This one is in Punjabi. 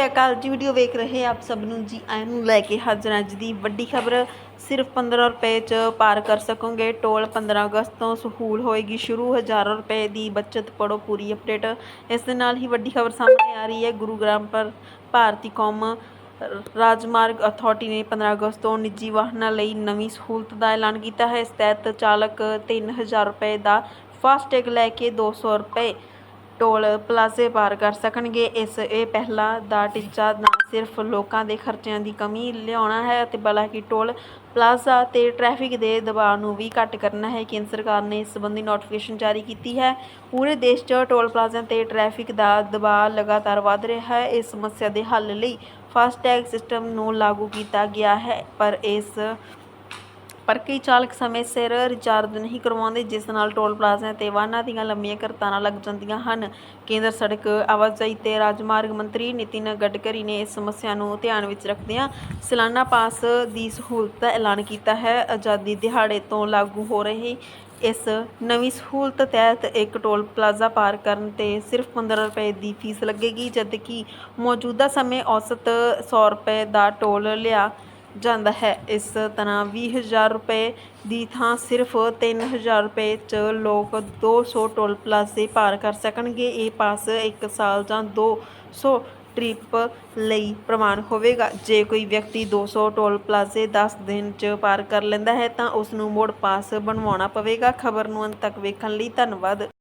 ਸਤਿ ਅਕਾਲ ਜੀ ਵੀਡੀਓ ਵੇਖ ਰਹੇ ਆਪ ਸਭ ਨੂੰ। ਜੀ, ਆਇਆਂ ਨੂੰ ਲੈ ਕੇ ਹਾਜ਼ਰ ਹਾਂ ਅੱਜ ਦੀ ਵੱਡੀ ਖਬਰ। ਸਿਰਫ 15 ਰੁਪਏ ਚ ਪਾਰ ਕਰ ਸਕੋਗੇ। ਟੋਲ 15 ਅਗਸਤ ਤੋਂ ਸਹੂਲ ਹੋਏਗੀ ਸ਼ੁਰੂ। ਹਜ਼ਾਰਾਂ ਰੁਪਏ ਦੀ ਬਚਤ ਪੜੋ ਪੂਰੀ ਅਪਡੇਟ। ਇਸ ਦੇ ਨਾਲ ਹੀ ਵੱਡੀ ਖਬਰ ਸਾਹਮਣੇ ਆ ਰਹੀ ਹੈ। ਗੁਰੂਗ੍ਰਾਮ ਪਰ ਭਾਰਤੀ ਕੌਮ ਰਾਜਮਾਰਗ ਅਥਾਰਟੀ ਨੇ 15 ਅਗਸਤ ਤੋਂ ਨਿੱਜੀ ਵਾਹਨਾਂ ਲਈ ਨਵੀਂ ਸਹੂਲਤ ਦਾ ਐਲਾਨ ਕੀਤਾ ਹੈ। ਇਸ ਤਹਿਤ ਚਾਲਕ 3000 ਰੁਪਏ ਦਾ ਫਾਸਟੈਗ ਲੈ ਕੇ 200 ਰੁਪਏ ਟੋਲ ਪਲਾਜ਼ੇ ਪਾਰ ਕਰ ਸਕਣਗੇ। ਇਸ, ਇਹ ਪਹਿਲਾਂ ਦਾ ਟੀਚਾ ਨਾ ਸਿਰਫ ਲੋਕਾਂ ਦੇ ਖਰਚਿਆਂ ਦੀ ਕਮੀ ਲਿਆਉਣਾ ਹੈ ਅਤੇ ਬਲਕਿ ਟੋਲ ਪਲਾਜ਼ਾ ਤੇ ਟ੍ਰੈਫਿਕ ਦੇ ਦਬਾਅ ਨੂੰ ਵੀ ਘੱਟ ਕਰਨਾ ਹੈ। ਕੇਂਦਰ ਸਰਕਾਰ ਨੇ ਇਸ ਸੰਬੰਧੀ ਨੋਟੀਫਿਕੇਸ਼ਨ ਜਾਰੀ ਕੀਤੀ ਹੈ। ਪੂਰੇ ਦੇਸ਼ 'ਚ ਟੋਲ ਪਲਾਜ਼ਿਆਂ ਤੇ ਟ੍ਰੈਫਿਕ ਦਾ ਦਬਾਅ ਲਗਾਤਾਰ ਵਧ ਰਿਹਾ ਹੈ। ਇਸ ਸਮੱਸਿਆ ਦੇ ਹੱਲ ਲਈ ਫਾਸਟੈਗ ਸਿਸਟਮ ਨੂੰ ਲਾਗੂ ਕੀਤਾ ਗਿਆ ਹੈ, ਪਰ ਇਸ ਪਰ ਕਈ ਚਾਲਕ ਸਮੇਂ ਸਿਰ ਰਿਚਾਰਜ ਨਹੀਂ ਕਰਵਾਉਂਦੇ, ਜਿਸ ਨਾਲ ਟੋਲ ਪਲਾਜ਼ਿਆਂ ਤੇ ਵਾਹਨਾਂ ਦੀਆਂ ਲੰਮੀਆਂ ਕਰਤਾਰਾਂ ਲੱਗ ਜਾਂਦੀਆਂ ਹਨ। ਕੇਂਦਰ ਸੜਕ ਆਵਾਜਾਈ ਤੇ ਰਾਜਮਾਰਗ ਮੰਤਰੀ ਨਿਤਿਨ ਗਡਕਰੀ ਨੇ ਇਸ ਸਮੱਸਿਆ ਨੂੰ ਧਿਆਨ ਵਿੱਚ ਰੱਖਦਿਆਂ ਸਾਲਾਨਾ ਪਾਸ ਦੀ ਸਹੂਲਤ ਦਾ ਐਲਾਨ ਕੀਤਾ ਹੈ। ਆਜ਼ਾਦੀ ਦਿਹਾੜੇ ਤੋਂ ਲਾਗੂ ਹੋ ਰਹੀ ਇਸ ਨਵੀਂ ਸਹੂਲਤ ਤਹਿਤ ਇੱਕ ਟੋਲ ਪਲਾਜ਼ਾ ਪਾਰ ਕਰਨ ਤੇ ਸਿਰਫ 15 ਰੁਪਏ ਦੀ ਫੀਸ ਲੱਗੇਗੀ, ਜਦਕਿ ਮੌਜੂਦਾ ਸਮੇਂ ਔਸਤ 100 ਰੁਪਏ ਦਾ ਟੋਲ ਲਿਆ ਜਾਂਦਾ ਹੈ। ਇਸ ਤਰ੍ਹਾਂ ਵੀਹ ਹਜ਼ਾਰ ਰੁਪਏ ਦੀ ਥਾਂ ਸਿਰਫ 3000 ਰੁਪਏ ਚ ਲੋਕ ਦੋ ਸੌ ਟੋਲ ਪਲਾਜ਼ੇ ਪਾਰ ਕਰ ਸਕਣਗੇ। ਇਹ ਪਾਸ ਇੱਕ ਸਾਲ ਜਾਂ ਦੋ ਸੌ ਟ੍ਰਿਪ ਲਈ ਪ੍ਰਮਾਣ ਹੋਵੇਗਾ। ਜੇ ਕੋਈ ਵਿਅਕਤੀ 200 ਟੋਲ ਪਲਾਜ਼ੇ 10 ਦਿਨ ਚ ਪਾਰ ਕਰ ਲੈਂਦਾ ਹੈ, ਤਾਂ ਉਸ ਨੂੰ ਮੋੜ ਪਾਸ ਬਣਵਾਉਣਾ ਪਵੇਗਾ। ਖਬਰ ਨੂੰ ਅੰਤ ਤੱਕ ਵੇਖਣ ਲਈ ਧੰਨਵਾਦ।